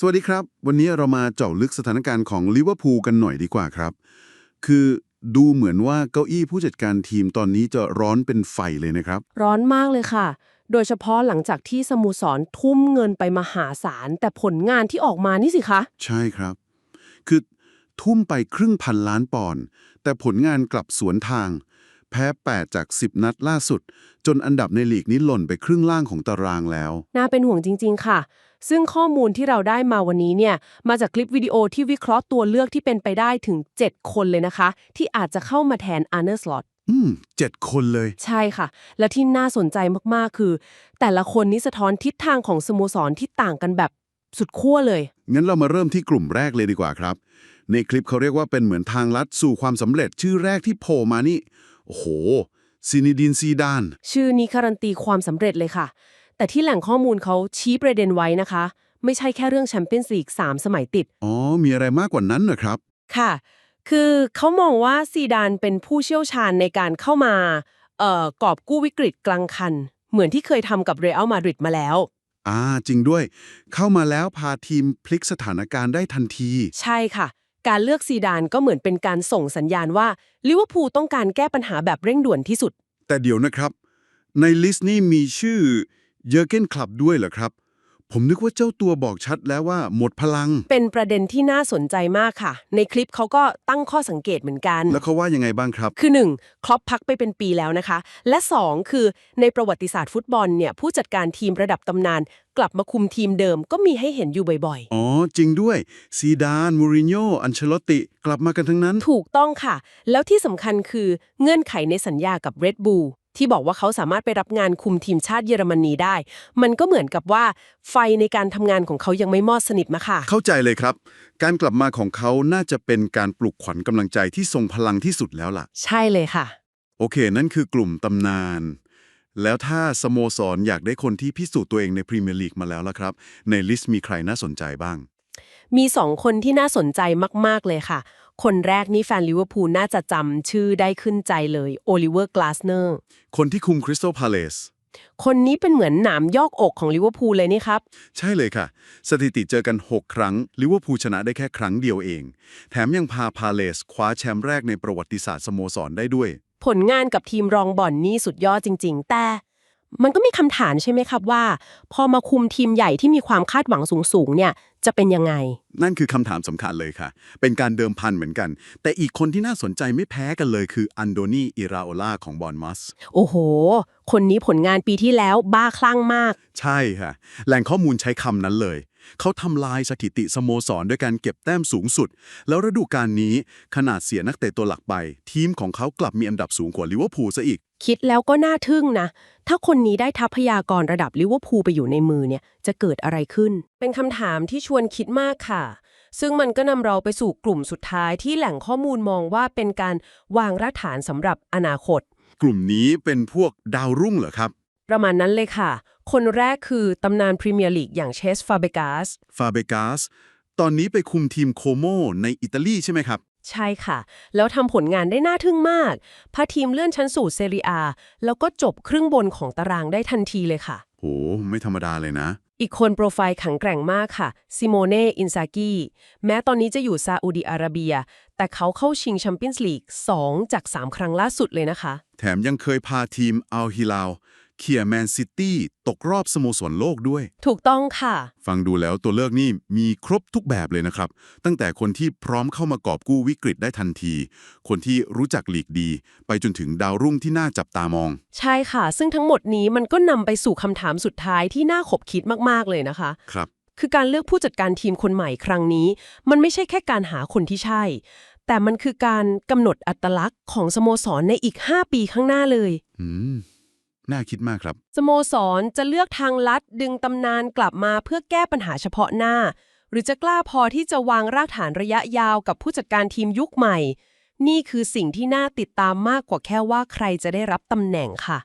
สวัสดีครับ วันนี้เรามาเจาะลึกสถานการณ์ของลิเวอร์พูลกันหน่อยดีกว่าครับ คือดูเหมือนว่าเก้าอี้ผู้จัดการทีมตอนนี้จะร้อนเป็นไฟเลยนะครับ ร้อนมากเลยค่ะ โดยเฉพาะหลังจากที่สโมสรทุ่มเงินไปมหาศาล แต่ผลงานที่ออกมานี่สิคะ ใช่ครับ คือทุ่มไปครึ่งพันล้านปอนด์แต่ผลงานกลับสวนทาง แพ้ 8 จาก 10 นัดล่าสุด จนอันดับในลีกนี้หล่นไปครึ่งล่างของตารางแล้ว น่าเป็นห่วงจริง ๆ ค่ะ ซึ่งข้อมูลที่เราได้มาวันนี้เนี่ยมาจากคลิปวิดีโอที่วิเคราะห์ตัวเลือกที่เป็นไปได้ถึง 7 คนเลยนะคะ ที่อาจจะเข้ามาแทนอาร์เนอร์สลอตอืมเจ็ดคนเลย ใช่ค่ะ และที่น่าสนใจมากๆคือ แต่ละคนนี้สะท้อนทิศทางของสโมสรที่ต่างกันแบบสุดขั้วเลย งั้นเรามาเริ่มที่กลุ่มแรกเลยดีกว่าครับ ในคลิปเขาเรียกว่าเป็นเหมือนทางลัดสู่ความสำเร็จชื่อแรกที่โผล่มานี่ โอ้โหซินิดินซีดาน ชื่อนี้การันตีความสำเร็จเลยค่ะ แต่ที่แหล่งข้อมูลเขาชี้ประเด็นไว้นะคะ ไม่ใช่แค่เรื่องแชมเปี้ยนส์ลีก3สมัยติด อ๋อ มีอะไรมากกว่านั้นนะครับ ค่ะ คือเขามองว่าซีดานเป็นผู้เชี่ยวชาญในการเข้ามาเอ่อกอบกู้วิกฤตกลางคัน เหมือนที่เคยทำกับเรอัลมาดริดมาแล้ว อ่า จริงด้วย เข้ามาแล้วพาทีมพลิกสถานการณ์ได้ทันที ใช่ค่ะ การเลือกซีดานก็เหมือนเป็นการส่งสัญญาณว่าลิเวอร์พูลต้องการแก้ปัญหาแบบเร่งด่วนที่สุด แต่เดี๋ยวนะครับ ในลิสต์นี้มีชื่อ เยอร์เกนคลับด้วยเหรอครับ ผมนึกว่าเจ้าตัวบอกชัดแล้วว่าหมดพลัง เป็นประเด็นที่น่าสนใจมากค่ะ ในคลิปเขาก็ตั้งข้อสังเกตเหมือนกัน แล้วเขาว่ายังไงบ้างครับ คือ 1. ครอปพักไปเป็นปีแล้วนะคะ และ 2. คือในประวัติศาสตร์ฟุตบอลเนี่ยผู้จัดการทีมระดับตำนาน กลับมาคุมทีมเดิมก็มีให้เห็นอยู่บ่อยอ๋อ จริงด้วย ซีดาน มูรินโญ่อันเชลอตติ กลับมากันทั้งนั้น ๆ ถูกต้องค่ะ แล้วที่สำคัญคือเงื่อนไขในสัญญากับ Red Bull ที่บอกว่าเขาสามารถไปรับงานคุมทีมชาติเยอรมนีได้ มันก็เหมือนกับว่าไฟในการทำงานของเขายังไม่มอดสนิทมาค่ะ เข้าใจเลยครับ การกลับมาของเขาน่าจะเป็นการปลุกขวัญกำลังใจที่ทรงพลังที่สุดแล้วล่ะ ใช่เลยค่ะ โอเค นั่นคือกลุ่มตำนาน แล้วถ้าสโมสรอยากได้คนที่พิสูจน์ตัวเองในพรีเมียร์ลีกมาแล้วล่ะครับ ในลิสต์มีใครน่าสนใจบ้าง มีสองคนที่น่าสนใจมาก ๆ เลยค่ะ คนแรกนี่แฟนลิเวอร์พูลน่าจะจำชื่อได้ขึ้นใจเลยโอลิเวอร์กลาสเนอร์คนที่คุมคริสตัลพาเลสคนนี้เป็นเหมือนหนามยอกอกของลิเวอร์พูลเลยนี่ครับ ใช่เลยค่ะ สถิติเจอกัน 6 ครั้งลิเวอร์พูลชนะได้แค่ครั้งเดียวเอง แถมยังพาพาเลสคว้าแชมป์แรกในประวัติศาสตร์สโมสรได้ด้วย ผลงานกับทีมรองบอลนี่สุดยอดจริง ๆ แต่ มันก็มีคำถามใช่ไหมครับว่า พอมาคุมทีมใหญ่ที่มีความคาดหวังสูงๆเนี่ยจะเป็นยังไง นั่นคือคำถามสำคัญเลยค่ะ เป็นการเดิมพันเหมือนกัน แต่อีกคนที่น่าสนใจไม่แพ้กันเลยคืออันโดนีอิราโอลาของบอร์นมัส โอ้โห คนนี้ผลงานปีที่แล้วบ้าคลั่งมาก ใช่ค่ะ แหล่งข้อมูลใช้คำนั้นเลย เขาทำลายสถิติสโมสรด้วยการเก็บแต้มสูงสุด แล้วฤดูกาลนี้ขนาดเสียนักเตะตัวหลักไป ทีมของเขากลับมีอันดับสูงกว่าลิเวอร์พูลซะอีก คิดแล้วก็น่าทึ่งนะ ถ้าคนนี้ได้ทัพพยากรระดับลิเวอร์พูลไปอยู่ในมือเนี่ยจะเกิดอะไรขึ้น เป็นคำถามที่ชวนคิดมากค่ะ ซึ่งมันก็นำเราไปสู่กลุ่มสุดท้ายที่แหล่งข้อมูลมองว่าเป็นการวางรากฐานสำหรับอนาคต กลุ่มนี้เป็นพวกดาวรุ่งเหรอครับ ประมาณนั้นเลยค่ะ คนแรกคือตำนานพรีเมียร์ลีกอย่างเชสฟาเบกาสฟาเบกาสตอนนี้ไปคุมทีมโคโมในอิตาลีใช่ไหมครับ ใช่ค่ะ แล้วทำผลงานได้น่าทึ่งมากพาทีมเลื่อนชั้นสู่เซเรียแล้วก็จบครึ่งบนของตารางได้ทันทีเลยค่ะ โห ไม่ธรรมดาเลยนะ อีกคนโปรไฟล์แข็งแกร่งมากค่ะซิโมเน่อินซากิแม้ตอนนี้จะอยู่ซาอุดีอาระเบีย แต่เขาเข้าชิงแชมเปี้ยนส์ลีก2จาก 3 ครั้งล่าสุดเลยนะคะ แถมยังเคยพาทีมอัลฮิลาล เคียร์แมนซิตี้ตกรอบสโมสรโลกด้วย ถูกต้องค่ะ ฟังดูแล้วตัวเลือกนี่มีครบทุกแบบเลยนะครับ ตั้งแต่คนที่พร้อมเข้ามากอบกู้วิกฤตได้ทันที คนที่รู้จักหลีกดี ไปจนถึงดาวรุ่งที่น่าจับตามอง ใช่ค่ะ ซึ่งทั้งหมดนี้มันก็นำไปสู่คำถามสุดท้ายที่น่าขบคิดมากๆเลยนะคะ ครับ คือการเลือกผู้จัดการทีมคนใหม่ครั้งนี้ มันไม่ใช่แค่การหาคนที่ใช่ แต่มันคือการกำหนดอัตลักษณ์ของสโมสรในอีก 5 ปีข้างหน้าเลย อืม น่าคิดมากครับ สโมสรจะเลือกทางลัดดึงตำนานกลับมาเพื่อแก้ปัญหาเฉพาะหน้า หรือจะกล้าพอที่จะวางรากฐานระยะยาวกับผู้จัดการทีมยุคใหม่ นี่คือสิ่งที่น่าติดตามมากกว่าแค่ว่าใครจะได้รับตำแหน่งค่ะ